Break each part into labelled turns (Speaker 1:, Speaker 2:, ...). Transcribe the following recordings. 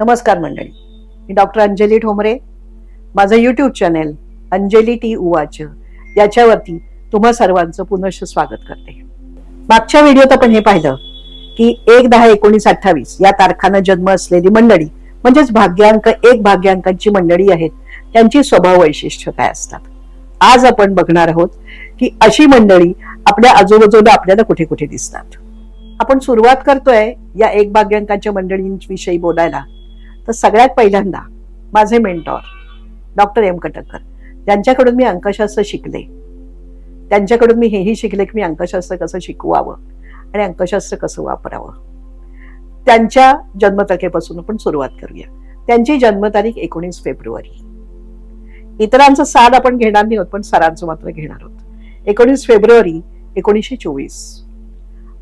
Speaker 1: नमस्कार मंडळी. मी डॉक्टर अंजली ठोंबरे. माझं यूट्यूब चॅनेल अंजली टी उवाच याच्यावरती तुम्हा सर्वांचं पुनश स्वागत करते. मागच्या व्हिडिओत आपण हे पाहिलं की एक दहा एकोणीस अठ्ठावीस या तारखांना जन्म असलेली मंडळी म्हणजेच भाग्यांक एक भाग्यांकांची मंडळी आहेत त्यांची स्वभाव वैशिष्ट्य काय असतात? आज आपण बघणार आहोत की अशी मंडळी आपल्या आजूबाजूला आपल्याला कुठे कुठे दिसतात. आपण सुरुवात करतोय या एक भाग्यांकांच्या मंडळींविषयी बोलायला. तर सगळ्यात पहिल्यांदा माझे मेंटॉर डॉक्टर एम कटककर त्यांच्याकडून मी अंकशास्त्र शिकले. त्यांच्याकडून मी हेही शिकले की मी अंकशास्त्र कसं शिकवावं आणि अंकशास्त्र कसं वापरावं. त्यांच्या जन्मतारखेपासून आपण सुरुवात करूया. त्यांची जन्मतारीख एकोणीस फेब्रुवारी. इतरांचं साल आपण घेणार नाही आहोत पण सरांचं मात्र घेणार आहोत. एकोणीस फेब्रुवारी एकोणीसशे चोवीस.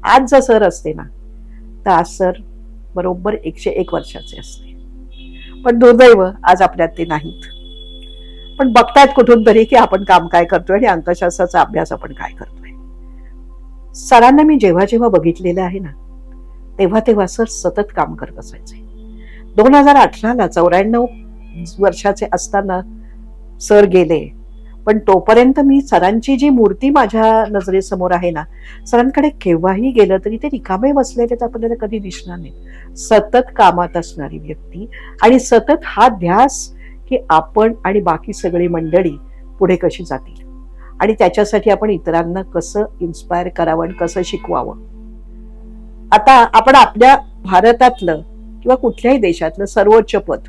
Speaker 1: आज जर सर असते ना तर आज सर बरोबर एकशे एक वर्षाचे असते. पण दुर्दैव आज आपल्यात ते नाहीत. पण बघतायत कुठून तरी की आपण काम काय करतोय आणि अंकशास्त्राचा अभ्यास आपण काय करतोय. सरांना मी जेव्हा जेव्हा बघितलेलं आहे ना तेव्हा तेव्हा सर सतत काम करत असायचे. दोन हजार अठराला चौऱ्याण्णव वर्षाचे असताना सर गेले पण तोपर्यंत मी सरांची जी मूर्ती माझ्या नजरेसमोर आहे ना सरांकडे केव्हाही गेलं तरी ते रिकामे बसलेले तर आपल्याला कधी दिसणार नाही सतत कामात असणारी व्यक्ती आणि सतत हा ध्यास की आपण आणि बाकी सगळी मंडळी पुढे कशी जातील? आणि त्याच्यासाठी आपण इतरांना कसं इन्स्पायर करावं आणि कसं शिकवावं? आता आपण आपल्या भारतातलं किंवा कुठल्याही देशातलं सर्वोच्च पद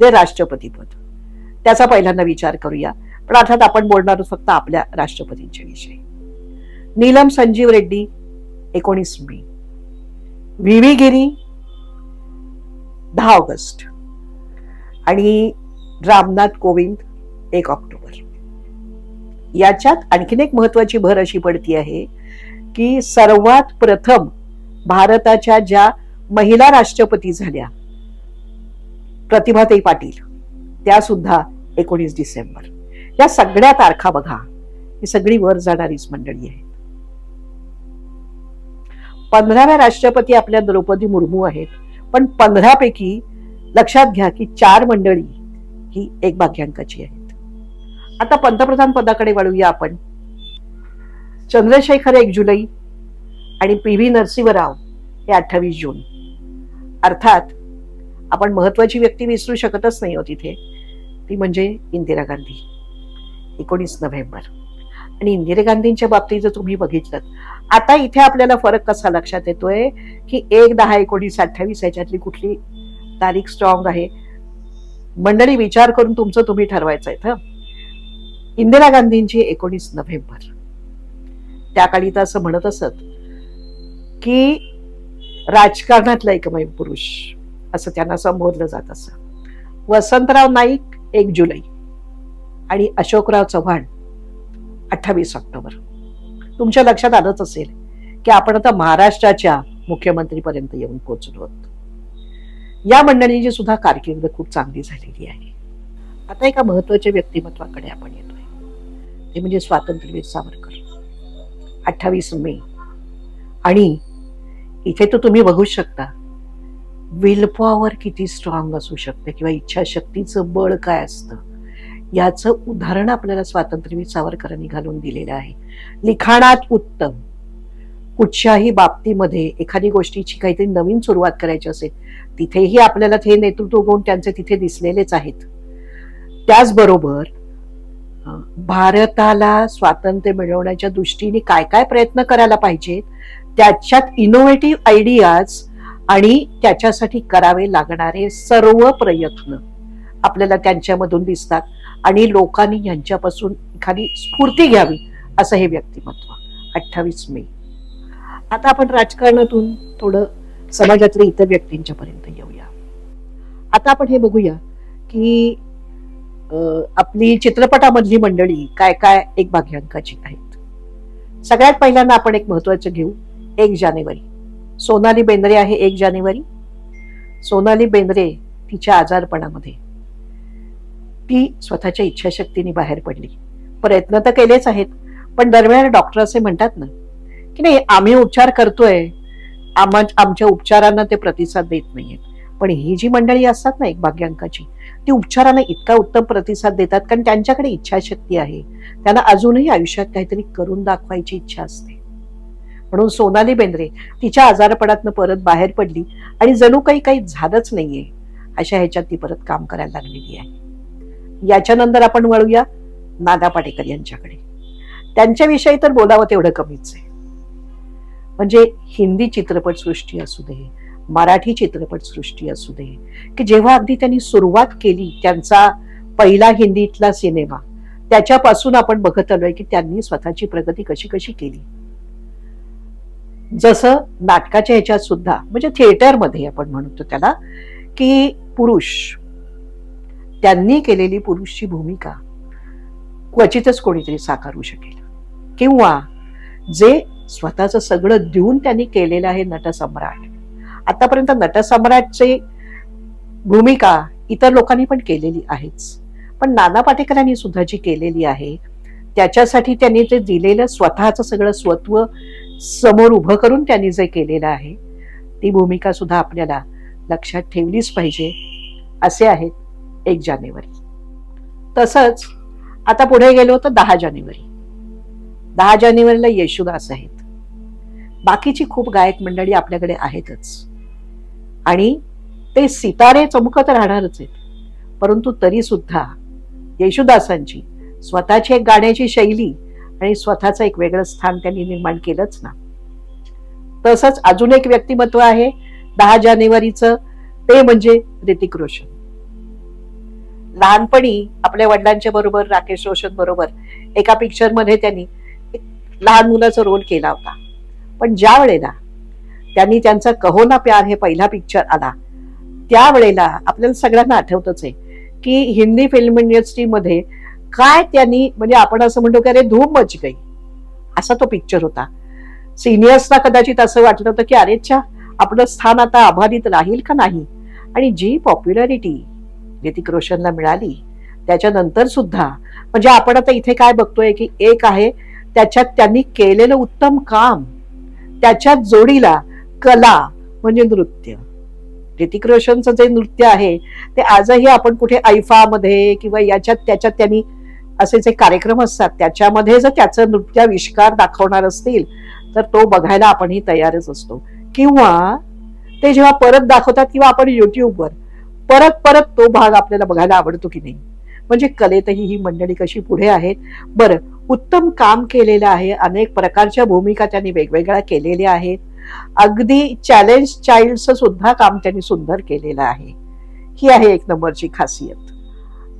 Speaker 1: जे राष्ट्रपती पद त्याचा पहिल्यांदा विचार करूया. पण अर्थात आपण बोलणार फक्त आपल्या राष्ट्रपतींच्या विषयी. नीलम संजीव रेड्डी एकोणीस मे. व्ही. व्ही. गिरी दहा ऑगस्ट. आणि रामनाथ कोविंद एक ऑक्टोबर. याच्यात आणखीन एक महत्वाची भर अशी पडती आहे की सर्वात प्रथम भारताच्या ज्या महिला राष्ट्रपती झाल्या प्रतिभाताई पाटील त्या सुद्धा एकोणीस डिसेंबर. या सगळ्या तारखा बघा. ही सगळी वर जाणारीच मंडळी आहेत. पंधराव्या राष्ट्रपती आपल्या द्रौपदी मुर्मू आहेत. पण पंधरापैकी लक्षात घ्या की चार मंडळी ही एक भाग्यांकाची आहेत. आता पंतप्रधान पदाकडे वळूया आपण. चंद्रशेखर एक जुलै आणि पी व्ही नरसिंहराव हे अठ्ठावीस जून. अर्थात आपण महत्वाची व्यक्ती विसरू शकतच नाही हो तिथे. ती म्हणजे इंदिरा गांधी. एकोणीस नोव्हेंबर. आणि इंदिरा गांधींच्या बाबतीत जर तुम्ही बघितलं आता इथे आपल्याला फरक कसा लक्षात येतोय की एक दहा एकोणीस अठ्ठावीस याच्यातली कुठली तारीख स्ट्रॉंग आहे? मंडळी विचार करून तुमचं तुम्ही ठरवायचं आहे इंदिरा गांधींची एकोणीस नोव्हेंबर. त्या काळी तर असं म्हणत असत की राजकारणातला एकमेव पुरुष असं त्यांना संबोधलं जात असं. वसंतराव नाईक एक जुलै. आणि अशोकराव चव्हाण अठ्ठावीस ऑक्टोबर. तुमच्या लक्षात आलंच असेल की आपण आता महाराष्ट्राच्या मुख्यमंत्रीपर्यंत येऊन पोहोचलो आहोत. या मंडळींची सुद्धा कारकीर्द खूप चांगली झालेली आहे. आता एका महत्त्वाच्या व्यक्तिमत्वाकडे आपण येतोय. ते म्हणजे स्वातंत्र्यवीर सावरकर. अठ्ठावीस मे. आणि इथे तर तुम्ही बघू शकता विल पॉवर किती स्ट्रॉंग असू शकते किंवा इच्छाशक्तीचं बळ काय असतं. याचं उदाहरण आपल्याला स्वातंत्र्यवीर सावरकरांनी घालून दिलेलं आहे. लिखाणात उत्तम. कुठच्याही बाबतीमध्ये एखादी गोष्टीची काहीतरी नवीन सुरुवात करायची असेल तिथेही आपल्याला ते नेतृत्व गुण त्यांचे तिथे दिसलेलेच आहेत. त्याचबरोबर भारताला स्वातंत्र्य मिळवण्याच्या दृष्टीने काय काय प्रयत्न करायला पाहिजेत त्याच्यात इनोव्हेटिव्ह आयडियाज आणि त्याच्यासाठी करावे लागणारे सर्व प्रयत्न आपल्याला त्यांच्यामधून दिसतात. आणि लोकांनी यांच्यापासून एखादी स्फूर्ती घ्यावी असं हे व्यक्तिमत्व. अठ्ठावीस मे. आता आपण राजकारणातून थोडं समाजातल्या इतर व्यक्तींच्या पर्यंत येऊया. आता आपण हे बघूया की आपली चित्रपटामधली मंडळी काय काय एक भाग्यांकाची आहेत. सगळ्यात पहिल्यांदा आपण एक महत्वाचं घेऊ. एक जानेवारी. सोनाली बेंद्रे आहे एक जानेवारी. सोनाली बेंद्रे तिच्या आजारपणामध्ये. ती स्वतःच्या इच्छाशक्तीने बाहेर पडली. प्रयत्न तर केलेच आहेत पण दरम्यान डॉक्टर असे म्हणतात ना की नाही आम्ही उपचार करतोय. आम्हा आमच्या उपचारांना ते प्रतिसाद देत नाहीयेत. पण ही जी मंडळी असतात ना एक भाग्यांकाची ती उपचारांना इतका उत्तम प्रतिसाद देतात कारण त्यांच्याकडे इच्छाशक्ती आहे. त्यांना अजूनही आयुष्यात काहीतरी करून दाखवायची इच्छा असते. म्हणून सोनाली बेंद्रे तिच्या आजारपणातनं परत बाहेर पडली आणि जणू काही काही झालंच नाहीये अशा ह्याच्यात ती परत काम करायला लागलेली आहे. याच्यानंतर आपण वळूया नाना पाटेकर यांच्याकडे. त्यांच्याविषयी तर बोलावं तेवढं कमीच आहे. म्हणजे हिंदी चित्रपटसृष्टी असू दे मराठी चित्रपटसृष्टी असू दे की जेव्हा अगदी त्यांनी सुरुवात केली त्यांचा पहिला हिंदीतला सिनेमा त्याच्यापासून आपण बघत आलोय की त्यांनी स्वतःची प्रगती कशी कशी केली. जसं नाटकाच्या ह्याच्यात सुद्धा म्हणजे थिएटरमध्ये आपण म्हणतो त्याला की पुरुष त्यांनी केलेली पुरुषची भूमिका क्वचितच कोणीतरी साकारू शकेल. किंवा जे स्वतःचं सगळं देऊन त्यांनी केलेलं आहे नटसम्राट. आतापर्यंत नटसम्राटचे भूमिका इतर लोकांनी पण केलेली आहेच. पण नाना पाटेकरांनी सुद्धा जी केलेली आहे त्याच्यासाठी त्यांनी जे दिलेलं स्वतःचं सगळं स्वत्व समोर उभं करून त्यांनी जे केलेलं आहे ती भूमिका सुद्धा आपल्याला लक्षात ठेवलीच पाहिजे. असे आहेत एक जानेवारी. तसंच आता पुढे गेलो तर दहा जानेवारी. दहा जानेवारीला येशुदास आहेत. बाकीची खूप गायक मंडळी आपल्याकडे आहेतच. आणि ते सितारे चमकत राहणारच आहेत. परंतु तरी सुद्धा येशुदासांची स्वतःची एक गाण्याची शैली आणि स्वतःचं एक वेगळं स्थान त्यांनी निर्माण केलंच ना. तसंच अजून एक व्यक्तिमत्व आहे. दहा जानेवारीचं ते म्हणजे ऋतिक रोशन. लहानपणी आपल्या वडिलांच्या बरोबर राकेश रोशन बरोबर एका पिक्चरमध्ये त्यांनी एक लहान मुलाचा रोल केला होता. पण ज्या वेळेला त्यांनी त्यांचा कहो ना प्यार हे पहिला पिक्चर आला त्यावेळेला आपल्याला सगळ्यांना आठवतच आहे की हिंदी फिल्म इंडस्ट्रीमध्ये काय त्यांनी म्हणजे आपण असं म्हणतो की अरे धूम मच गई असा तो पिक्चर होता. सिनियर्सना कदाचित असं वाटलं होतं की अरेच्छा आपलं स्थान आता अबाधित राहील का नाही? आणि जी पॉप्युलॅरिटी ऋतिक रोशनला मिळाली. त्याच्यानंतर सुद्धा म्हणजे आपण आता इथे काय बघतोय की एक आहे त्याच्यात त्यांनी केलेलं उत्तम काम त्याच्यात जोडीला कला म्हणजे नृत्य. ऋतिक रोशनचं जे नृत्य आहे ते आजही आपण कुठे ऐफामध्ये किंवा याच्यात त्याच्यात त्यांनी असे जे कार्यक्रम असतात त्याच्यामध्ये जर त्याचं नृत्याविष्कार दाखवणार असतील तर तो बघायला आपणही तयारच असतो. किंवा ते जेव्हा परत दाखवतात किंवा आपण युट्यूबवर परत परत तो भाग आपल्याला बघायला आवडतो की नाही? म्हणजे कलेतही ही मंडळी कशी पुढे आहेत? बरं उत्तम काम केलेलं आहे. अनेक प्रकारच्या भूमिका त्यांनी वेगवेगळ्या केलेल्या आहेत. अगदी चॅलेंज चाइल्डचं सुद्धा काम त्यांनी सुंदर केलेलं आहे. ही आहे एक नंबरची खासियत.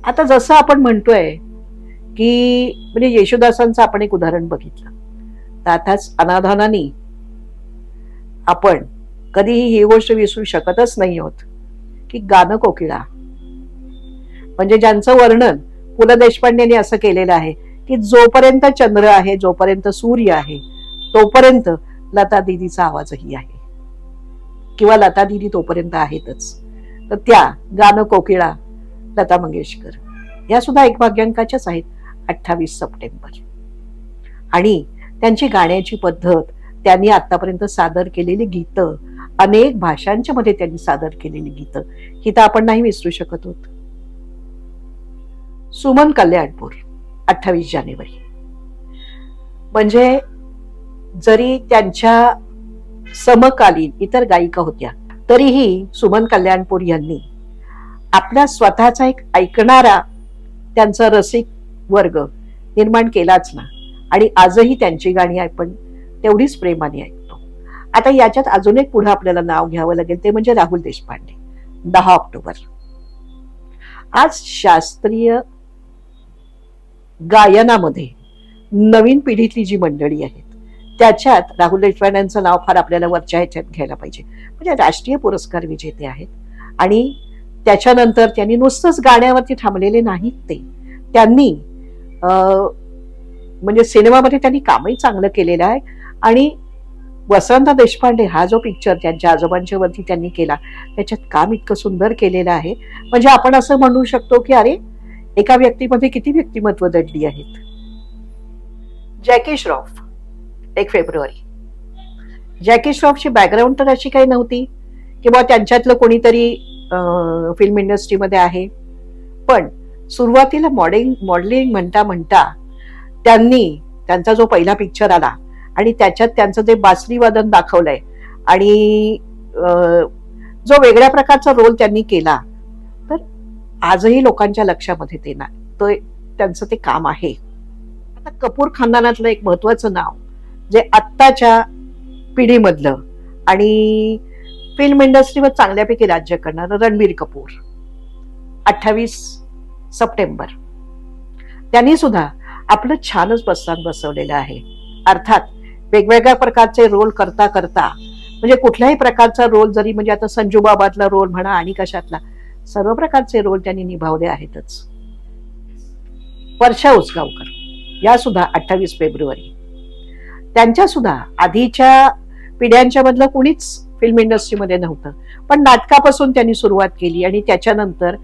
Speaker 1: आता जसं आपण म्हणतोय की म्हणजे येशुदासांचं आपण एक उदाहरण बघितलं. तर आताच अनाधानाने आपण कधीही ही गोष्ट विसरू शकतच नाही होत. की गाणं कोकिळा. म्हणजे ज्यांचं वर्णन पु ल देशपांडेंनी असं केलेलं आहे की जोपर्यंत चंद्र आहे जोपर्यंत सूर्य आहे तोपर्यंत लता दिदीचा आवाजही आहे. किंवा लता दिदी तोपर्यंत आहेतच. तर त्या गाणं कोकिळा लता मंगेशकर या सुद्धा एक भाग्यांकाच्याच आहेत अठ्ठावीस सप्टेंबर. आणि त्यांची गाण्याची पद्धत त्यांनी आतापर्यंत सादर केलेली गीतं अनेक भाषांच्या मध्ये त्यांनी सादर केलेली गीतं. ही तर आपण नाही विसरू शकत होत. सुमन कल्याणपूर अठ्ठावीस जानेवारी. म्हणजे जरी त्यांच्या समकालीन इतर गायिका होत्या तरीही सुमन कल्याणपूर यांनी आपला स्वतःचा एक ऐकणारा त्यांचा रसिक वर्ग निर्माण केलाच ना. आणि आजही त्यांची गाणी आपण तेवढीच प्रेमाने ऐकतो. आता याच्यात अजून एक पुढे आपल्याला नाव घ्यावं लागेल ते म्हणजे राहुल देशपांडे. दहा ऑक्टोबर. आज शास्त्रीय गायनामध्ये नवीन पिढीतली जी मंडळी आहेत त्याच्यात राहुल देशपांडेंचं नाव फार आपल्याला वरच्या ह्याच्यात घ्यायला पाहिजे. म्हणजे राष्ट्रीय पुरस्कार विजेते आहेत आणि त्याच्यानंतर त्यांनी नुसतंच गाण्यावरती थांबलेले नाहीत ते. त्यांनी अं, म्हणजे सिनेमामध्ये त्यांनी कामही चांगलं केलेलं आहे आणि वसंत देशपांडे हा जो पिक्चर त्यांच्या आजोबांच्या वरती त्यांनी केला त्याच्यात काम इतकं सुंदर केलेलं आहे. म्हणजे आपण असं म्हणू शकतो की अरे एका व्यक्तीमध्ये किती व्यक्तिमत्व दडली आहेत? जॅकी श्रॉफ एक फेब्रुवारी. जॅकी श्रॉफची बॅकग्राऊंड तर अशी काही नव्हती किंवा त्यांच्यातलं कोणीतरी फिल्म इंडस्ट्रीमध्ये आहे. पण सुरुवातीला मॉडेल मॉडेलिंग म्हणता म्हणता त्यांनी त्यांचा जो पहिला पिक्चर आला आणि त्याच्यात त्यांचं ते बासरीवादन दाखवलंय आणि जो वेगळ्या प्रकारचा रोल त्यांनी केला तर आजही लोकांच्या लक्षामध्ये ते ना तो त्यांचं ते काम आहे. आता कपूर खानदानातलं एक महत्वाचं नाव जे आत्ताच्या पिढीमधलं आणि फिल्म इंडस्ट्रीवर चांगल्यापैकी राज्य करणारं रणबीर कपूर. अठ्ठावीस सप्टेंबर. त्यांनी सुद्धा आपलं छानच बस्तान बसवलेलं आहे. अर्थात वेगवेगळ्या प्रकारचे रोल करता करता म्हणजे कुठल्याही प्रकारचा रोल जरी म्हणजे आता संजू बाबातला रोल म्हणा आणि कशातला सर्व प्रकारचे रोल त्यांनी निभावले आहेतच. वर्षा उसगावकर या सुद्धा अठ्ठावीस फेब्रुवारी. त्यांच्या सुद्धा आधीच्या पिढ्यांच्या मधलं कुणीच फिल्म इंडस्ट्रीमध्ये नव्हतं. पण नाटकापासून त्यांनी सुरुवात केली आणि त्याच्यानंतर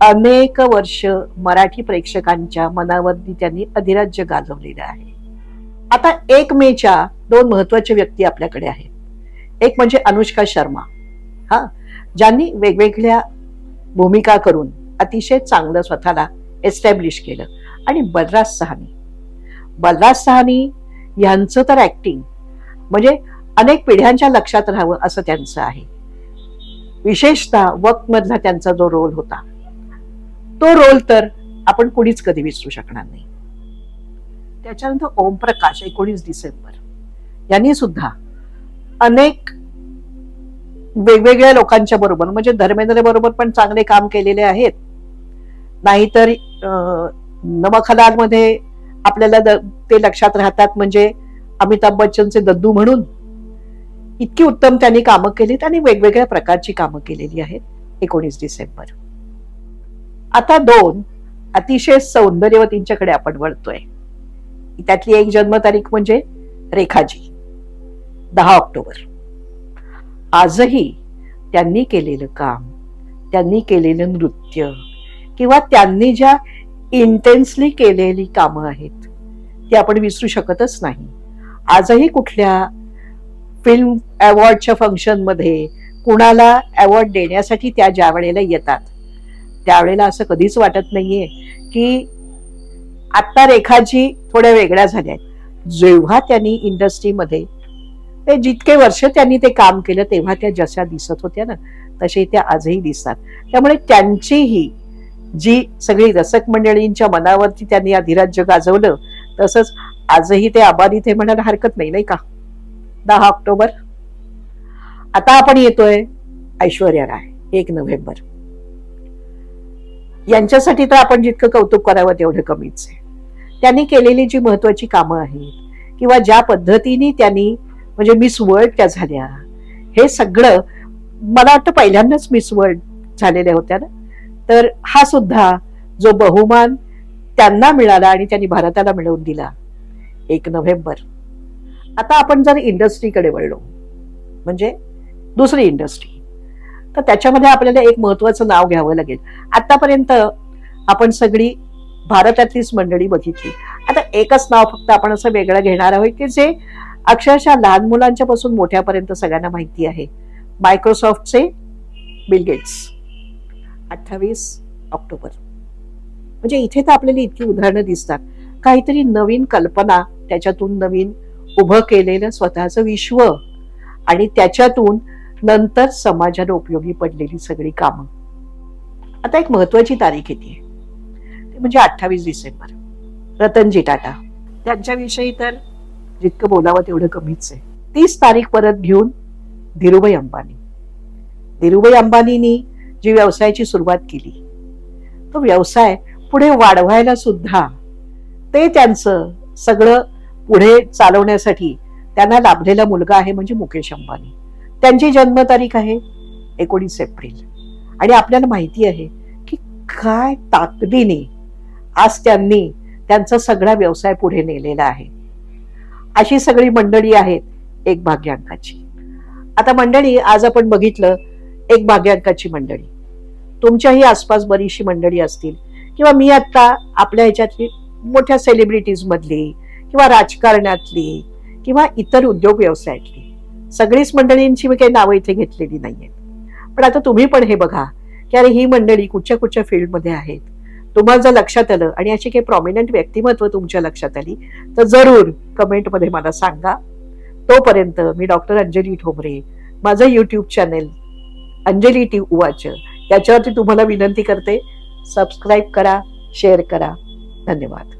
Speaker 1: अनेक वर्ष मराठी प्रेक्षकांच्या मनावरती त्यांनी अधिराज्य गाजवलेलं आहे. आता एक मेच्या दोन महत्त्वाच्या व्यक्ती आपल्याकडे आहेत. एक म्हणजे अनुष्का शर्मा. हा ज्यांनी वेगवेगळ्या भूमिका करून अतिशय चांगलं स्वतःला एस्टॅब्लिश केलं. आणि बलराज सहानी. बलराज सहानी यांचं तर ऍक्टिंग म्हणजे अनेक पिढ्यांच्या लक्षात राहावं असं त्यांचं आहे. विशेषतः वक्तमधला त्यांचा जो रोल होता तो रोल तर आपण कुणीच कधी विसरू शकणार नाही. त्याच्यानंतर ओमप्रकाश एकोणीस डिसेंबर. यांनी सुद्धा अनेक वेगवेगळ्या लोकांच्या बरोबर म्हणजे धर्मेंद्र बरोबर पण चांगले काम केलेले आहेत. नाहीतर नमखलालमध्ये आपल्याला ते लक्षात राहतात म्हणजे अमिताभ बच्चनचे दद्दू म्हणून. इतकी उत्तम त्यांनी कामं केलीत आणि वेगवेगळ्या प्रकारची कामं केलेली आहेत एकोणीस डिसेंबर. आता दोन अतिशय सौंदर्यवतींच्याकडे आपण वळतोय. त्यातली एक जन्मतारीख म्हणजे रेखाजी दहा ऑक्टोबर. आजही त्यांनी केलेलं काम त्यांनी केलेलं नृत्य किंवा त्यांनी ज्या इंटेन्सली केलेली कामं आहेत ती आपण विसरू शकतच नाही. आजही कुठल्या फिल्म अवॉर्डच्या फंक्शनमध्ये कुणाला अवॉर्ड देण्यासाठी त्या ज्या वेळेला येतात त्यावेळेला असं कधीच वाटत नाहीये की आत्ता रेखाजी थोड्या वेगळ्या झाल्या आहेत. जेव्हा त्यांनी इंडस्ट्रीमध्ये ते जितके वर्ष त्यांनी ते काम केलं तेव्हा त्या जशा दिसत होत्या ना तसे त्या आजही दिसतात. त्यामुळे त्यांचीही जी सगळी रसक मंडळींच्या मनावरती त्यांनी अधिराज्य गाजवलं तसंच आजही ते आबादी ते म्हणायला हरकत नाही नाही का? दहा ऑक्टोबर. आता आपण येतोय ऐश्वर्या राय एक नोव्हेंबर. यांच्यासाठी तर आपण जितकं कौतुक करावं तेवढं कमीच आहे. त्यांनी केलेली जी महत्वाची कामं आहेत किंवा ज्या पद्धतीने त्यांनी म्हणजे मिस वर्ल्ड त्या झाल्या हे सगळं मला वाटतं पहिल्यांदाच मिस वर्ल्ड झालेल्या होत्या ना? तर हा सुद्धा जो बहुमान त्यांना मिळाला आणि त्यांनी भारताला मिळवून दिला एक नोव्हेंबर. आता आपण जर इंडस्ट्रीकडे वळलो म्हणजे दुसरी इंडस्ट्री. तर त्याच्यामध्ये आपल्याला एक महत्वाचं नाव घ्यावं लागेल. आतापर्यंत आपण सगळी भारतातलीच मंडळी बघितली. आता एकच नाव फक्त आपण असं वेगळं घेणार आहोत की जे अक्षरशः लहान मुलांच्या पासून मोठ्यापर्यंत सगळ्यांना माहिती आहे. मायक्रोसॉफ्टचे बिल गेट्स. अठ्ठावीस ऑक्टोबर. म्हणजे इथे तर आपल्याला इतकी उदाहरणं दिसतात. काहीतरी नवीन कल्पना त्याच्यातून नवीन उभं केलेलं स्वतःचं विश्व आणि त्याच्यातून नंतर समाजाला उपयोगी पडलेली सगळी कामं. आता एक महत्वाची तारीख येते ते म्हणजे अठ्ठावीस डिसेंबर. रतनजी टाटा. त्यांच्याविषयी तर जितकं बोलावं तेवढं कमीच आहे. तीस तारीख परत घेऊन धीरुभाई अंबानी. धीरुभाई अंबानींनी जी व्यवसायाची सुरुवात केली तो व्यवसाय पुढे वाढवायला सुद्धा ते त्यांचं सगळं पुढे चालवण्यासाठी त्यांना लाभलेला मुलगा आहे म्हणजे मुकेश अंबानी. त्यांची जन्मतारीख आहे एकोणीस एप्रिल. आणि आपल्याला माहिती आहे की काय ताकदीने आज त्यांनी त्यांचा सगळा व्यवसाय पुढे नेलेला आहे. अशी सगळी मंडळी आहेत एक भाग्यांकाची. आता मंडळी आज आपण बघितलं एक भाग्यांकाची मंडळी. तुमच्याही आसपास बरीचशी मंडळी असतील किंवा मी आत्ता आपल्या ह्याच्यातली मोठ्या सेलिब्रिटीजमधली किंवा राजकारणातली किंवा इतर उद्योग व्यवसायातली. सगळीच मंडळींची मी काही नावं इथे घेतलेली नाही आहेत पण आता तुम्ही पण हे बघा की अरे ही मंडळी कुठच्या कुठच्या फील्डमध्ये आहेत? तुम्हाला जर लक्षात आलं आणि अशी काही प्रॉमिनंट व्यक्तिमत्व तुमच्या लक्षात आली तर जरूर कमेंटमध्ये मला सांगा. तोपर्यंत मी डॉक्टर अंजली ठोंबरे माझं यूट्यूब चॅनेल अंजली टी उवाच याच्यावरती तुम्हाला विनंती करते सबस्क्राईब करा शेअर करा. धन्यवाद.